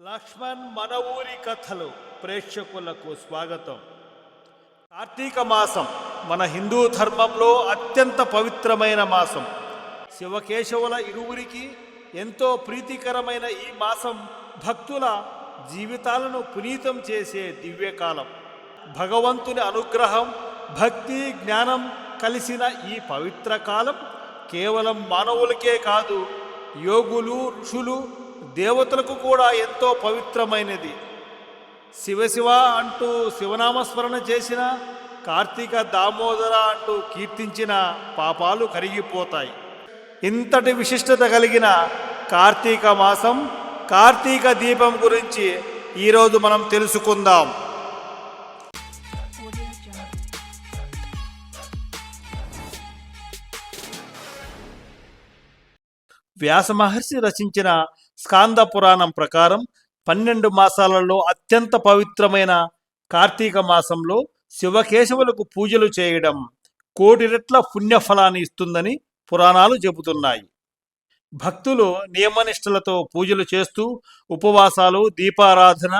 లక్ష్మణ్ మన ఊరి కథలు ప్రేక్షకులకు స్వాగతం. కార్తీక మాసం మన హిందూ ధర్మంలో అత్యంత పవిత్రమైన మాసం. శివకేశవుల ఇరువురికి ఎంతో ప్రీతికరమైన ఈ మాసం భక్తుల జీవితాలను పునీతం చేసే దివ్యకాలం. భగవంతుని అనుగ్రహం భక్తి జ్ఞానం కలిసిన ఈ పవిత్ర కాలం కేవలం మానవులకే కాదు యోగులు ఋషులు దేవతలకు కూడా ఎంతో పవిత్రమైనది. శివశివ అంటూ శివనామస్మరణ చేసిన కార్తీక దామోదర అంటూ కీర్తించిన పాపాలు కరిగిపోతాయి. ఇంతటి విశిష్టత కలిగిన కార్తీక మాసం కార్తీక దీపం గురించి ఈరోజు మనం తెలుసుకుందాం. వ్యాస మహర్షి రచించిన స్కాంద పురాణం ప్రకారం పన్నెండు మాసాలలో అత్యంత పవిత్రమైన కార్తీక మాసంలో శివకేశవులకు పూజలు చేయడం కోటి రెట్ల పుణ్యఫలాన్ని ఇస్తుందని పురాణాలు చెబుతున్నాయి. భక్తులు నియమనిష్టలతో పూజలు చేస్తూ ఉపవాసాలు దీపారాధన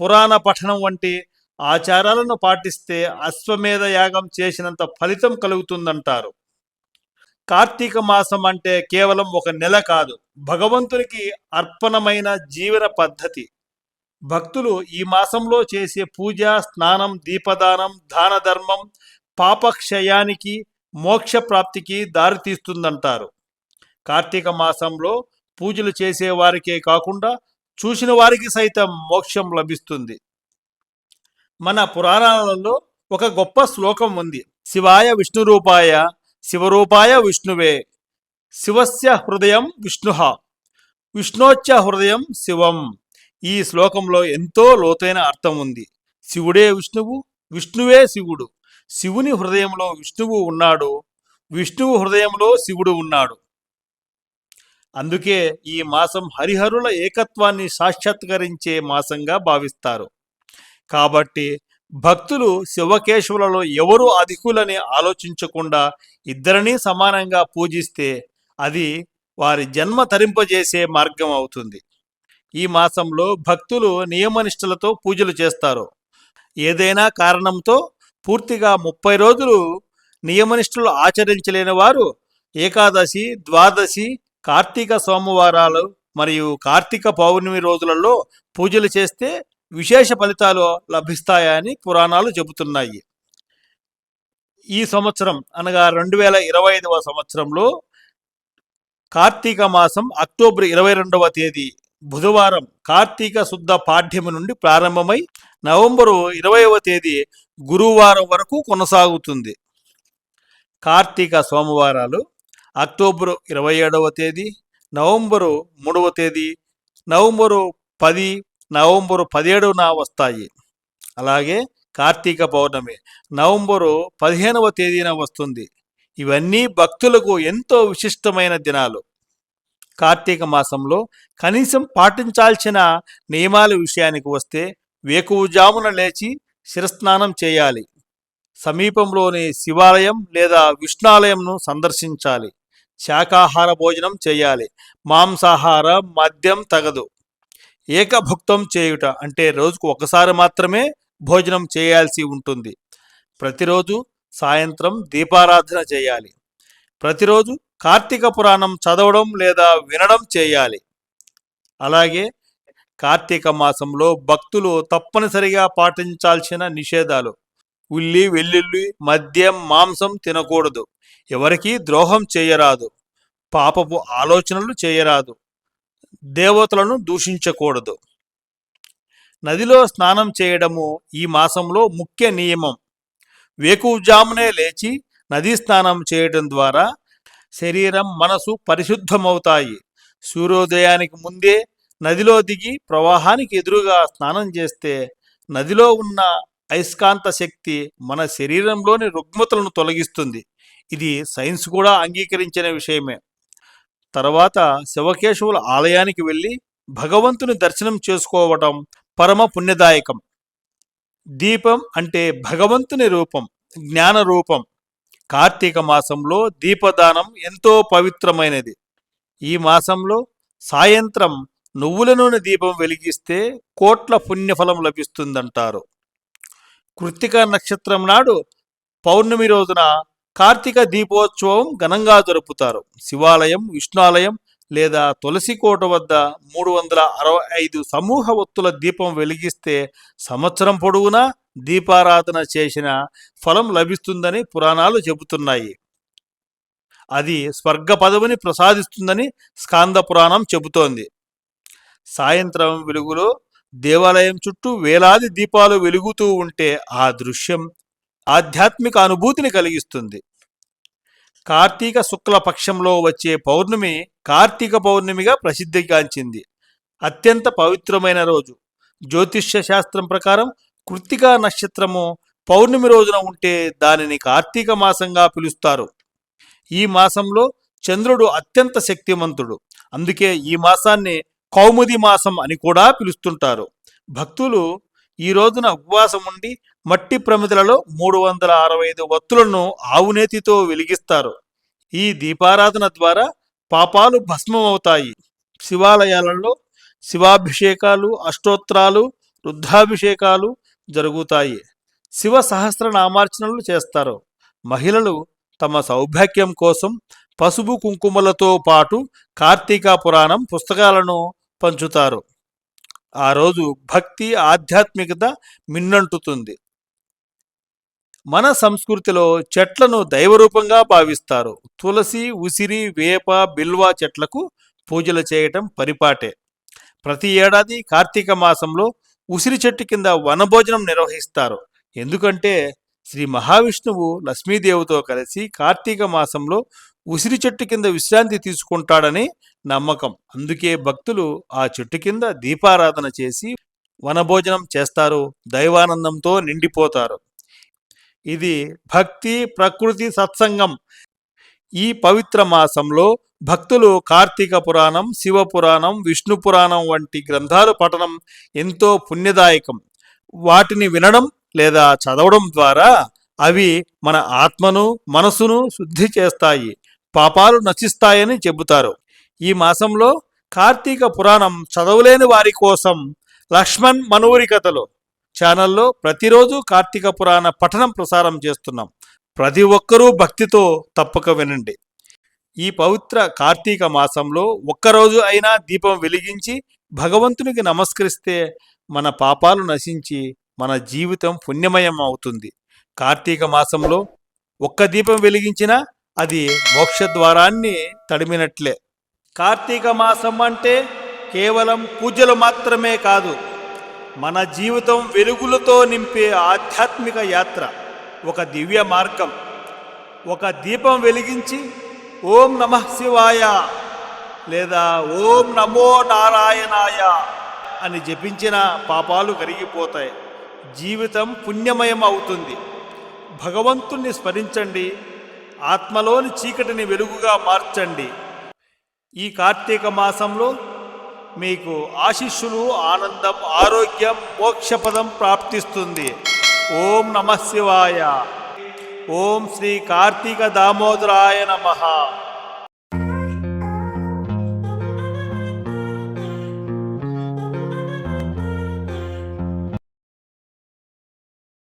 పురాణ పఠనం వంటి ఆచారాలను పాటిస్తే అశ్వమేధ యాగం చేసినంత ఫలితం కలుగుతుందంటారు. కార్తీక మాసం అంటే కేవలం ఒక నెల కాదు. భగవంతునికి అర్పణమైన జీవన పద్ధతి. భక్తులు ఈ మాసంలో చేసే పూజ స్నానం దీపదానం దాన ధర్మం పాపక్షయానికి మోక్ష ప్రాప్తికి దారితీస్తుందంటారు కార్తీక మాసంలో పూజలు చేసే వారికే కాకుండా చూసిన వారికి సైతం మోక్షం లభిస్తుంది. మన పురాణాలలో ఒక గొప్ప శ్లోకం ఉంది. శివాయ విష్ణు రూపాయ శివరూపాయ విష్ణువే. శివస్య హృదయం విష్ణు. విష్ణోచ్చ హృదయం శివం. ఈ శ్లోకంలో ఎంతో లోతైన అర్థం ఉంది. శివుడే విష్ణువు విష్ణువే శివుడు. శివుని హృదయంలో విష్ణువు ఉన్నాడు. విష్ణువు హృదయంలో శివుడు ఉన్నాడు. అందుకే ఈ మాసం హరిహరుల ఏకత్వాన్ని సాక్షాత్కరించే మాసంగా భావిస్తారు. కాబట్టి భక్తులు శివకేశవులలో ఎవరు అధికులని ఆలోచించకుండా ఇద్దరినీ సమానంగా పూజిస్తే అది వారి జన్మ తరింపజేసే మార్గం అవుతుంది. ఈ మాసంలో భక్తులు నియమనిష్టలతో పూజలు చేస్తారు. ఏదైనా కారణంతో పూర్తిగా ముప్పై రోజులు నియమనిష్టలు ఆచరించలేని వారు ఏకాదశి ద్వాదశి కార్తీక సోమవారాలు మరియు కార్తీక పౌర్ణమి రోజులలో పూజలు చేస్తే విశేష ఫలితాలు లభిస్తాయని పురాణాలు చెబుతున్నాయి. ఈ సంవత్సరం అనగా రెండు వేల ఇరవై ఐదవ సంవత్సరంలో కార్తీక మాసం అక్టోబర్ ఇరవై రెండవ తేదీ బుధవారం కార్తీక శుద్ధ పాఠ్యము నుండి ప్రారంభమై నవంబరు ఇరవైవ తేదీ గురువారం వరకు కొనసాగుతుంది. కార్తీక సోమవారాలు అక్టోబరు ఇరవై ఏడవ తేదీ నవంబరు మూడవ తేదీ నవంబరు పది నవంబరు పదిహేడున వస్తాయి. అలాగే కార్తీక పౌర్ణమి నవంబరు పదిహేనవ తేదీన వస్తుంది. ఇవన్నీ భక్తులకు ఎంతో విశిష్టమైన దినాలు. కార్తీక మాసంలో కనీసం పాటించాల్సిన నియమాల విషయానికి వస్తే వేకువజామున లేచి శిరస్నానం చేయాలి. సమీపంలోని శివాలయం లేదా విష్ణాలయంను సందర్శించాలి. శాకాహార భోజనం చేయాలి. మాంసాహార మద్యం తగదు. ఏకభుక్తం చేయుట అంటే రోజుకు ఒకసారి మాత్రమే భోజనం చేయాల్సి ఉంటుంది. ప్రతిరోజు సాయంత్రం దీపారాధన చేయాలి. ప్రతిరోజు కార్తీక పురాణం చదవడం లేదా వినడం చేయాలి. అలాగే కార్తీక మాసంలో భక్తులు తప్పనిసరిగా పాటించాల్సిన నిషేధాలు. ఉల్లి వెల్లుల్లి మద్యం మాంసం తినకూడదు. ఎవరికీ ద్రోహం చేయరాదు. పాపపు ఆలోచనలు చేయరాదు. దేవతలను దూషించకూడదు. నదిలో స్నానం చేయడము ఈ మాసంలో ముఖ్య నియమం. వేకువజామునే లేచి నదీ స్నానం చేయడం ద్వారా శరీరం మనసు పరిశుద్ధమవుతాయి. సూర్యోదయానికి ముందే నదిలో దిగి ప్రవాహానికి ఎదురుగా స్నానం చేస్తే నదిలో ఉన్న అయస్కాంత శక్తి మన శరీరంలోని రుగ్మతలను తొలగిస్తుంది. ఇది సైన్స్ కూడా అంగీకరించిన విషయమే. తర్వాత శివకేశవుల ఆలయానికి వెళ్ళి భగవంతుని దర్శనం చేసుకోవటం పరమ పుణ్యదాయకం. దీపం అంటే భగవంతుని రూపం జ్ఞాన రూపం. కార్తీక మాసంలో దీపదానం ఎంతో పవిత్రమైనది. ఈ మాసంలో సాయంత్రం నువ్వుల నూనె దీపం వెలిగిస్తే కోట్ల పుణ్యఫలం లభిస్తుందంటారు. కృత్తిక నక్షత్రం నాడు పౌర్ణమి రోజున కార్తీక దీపోత్సవం ఘనంగా జరుపుతారు. శివాలయం విష్ణాలయం లేదా తులసి కోట వద్ద మూడు వందల అరవై ఐదు సమూహ ఒత్తుల దీపం వెలిగిస్తే సంవత్సరం పొడవునా దీపారాధన చేసిన ఫలం లభిస్తుందని పురాణాలు చెబుతున్నాయి. అది స్వర్గ పదవిని ప్రసాదిస్తుందని స్కాంద పురాణం చెబుతోంది. సాయంత్రం వెలుగులో దేవాలయం చుట్టూ వేలాది దీపాలు వెలుగుతూ ఉంటే ఆ దృశ్యం ఆధ్యాత్మిక అనుభూతిని కలిగిస్తుంది. కార్తీక శుక్ల పక్షంలో వచ్చే పౌర్ణమి కార్తీక పౌర్ణమిగా ప్రసిద్ధిగాంచింది. అత్యంత పవిత్రమైన రోజు. జ్యోతిష్య శాస్త్రం ప్రకారం కృత్తికా నక్షత్రము పౌర్ణమి రోజున ఉంటే దానిని కార్తీక మాసంగా పిలుస్తారు. ఈ మాసంలో చంద్రుడు అత్యంత శక్తిమంతుడు. అందుకే ఈ మాసాన్ని కౌముది మాసం అని కూడా పిలుస్తుంటారు. భక్తులు ఈ రోజున ఉపవాసం ఉండి మట్టి ప్రమిదలలో మూడు వందల అరవై ఐదు వత్తులను ఆవునేతితో వెలిగిస్తారు. ఈ దీపారాధన ద్వారా పాపాలు భస్మమవుతాయి. శివాలయాలలో శివాభిషేకాలు అష్టోత్రాలు రుద్రాభిషేకాలు జరుగుతాయి. శివ సహస్రనామార్చనలు చేస్తారు. మహిళలు తమ సౌభాగ్యం కోసం పసుపు కుంకుమలతో పాటు కార్తీక పురాణం పుస్తకాలను పంచుతారు. ఆ రోజు భక్తి ఆధ్యాత్మికత మిన్నంటుతుంది. మన సంస్కృతిలో చెట్లను దైవరూపంగా భావిస్తారు. తులసి ఉసిరి వేప బిల్వ చెట్లకు పూజలు చేయటం పరిపాటే. ప్రతి ఏడాది కార్తీక మాసంలో ఉసిరి చెట్టు కింద వనభోజనం నిర్వహిస్తారు. ఎందుకంటే శ్రీ మహావిష్ణువు లక్ష్మీదేవితో కలిసి కార్తీక మాసంలో ఉసిరి చెట్టు కింద విశ్రాంతి తీసుకుంటాడని నమ్మకం. అందుకే భక్తులు ఆ చెట్టు కింద దీపారాధన చేసి వనభోజనం చేస్తారు. దైవానందంతో నిండిపోతారు. ఇది భక్తి ప్రకృతి సత్సంగం. ఈ పవిత్ర మాసంలో భక్తులు కార్తీక పురాణం శివ పురాణం విష్ణు పురాణం వంటి గ్రంథాలు పఠనం ఎంతో పుణ్యదాయకం. వాటిని వినడం లేదా చదవడం ద్వారా అవి మన ఆత్మను మనసును శుద్ధి చేస్తాయి. పాపాలు నశిస్తాయని చెబుతారు. ఈ మాసంలో కార్తీక పురాణం చదవలేని వారి కోసం లక్ష్మణ్ మనూరి కథలు. ఛానల్లో ప్రతిరోజు కార్తీక పురాణ పఠనం ప్రసారం చేస్తున్నాం. ప్రతి ఒక్కరూ భక్తితో తప్పక వినండి. ఈ పవిత్ర కార్తీక మాసంలో ఒక్కరోజు అయినా దీపం వెలిగించి భగవంతునికి నమస్కరిస్తే మన పాపాలు నశించి మన జీవితం పుణ్యమయం అవుతుంది. కార్తీక మాసంలో ఒక్క దీపం వెలిగించినా అది మోక్షద్వారాన్ని తడిమినట్లే. కార్తీక మాసం అంటే కేవలం పూజలు మాత్రమే కాదు మన జీవితం వెలుగులతో నింపే ఆధ్యాత్మిక యాత్ర ఒక దివ్య మార్గం. ఒక దీపం వెలిగించి ఓం నమ శివాయ లేదా ఓం నమో నారాయణాయ అని జపించిన పాపాలు కరిగిపోతాయి. జీవితం పుణ్యమయం అవుతుంది. భగవంతుణ్ణి స్మరించండి. ఆత్మలోని చీకటిని వెలుగుగా మార్చండి. ఈ కార్తీక మాసంలో మీకు ఆశిష్యులు ఆనందం ఆరోగ్యం మోక్షపదం ప్రాప్తిస్తుంది. ఓం నమ శివాయ. ఓం శ్రీ కార్తీక దామోదరాయ నమః.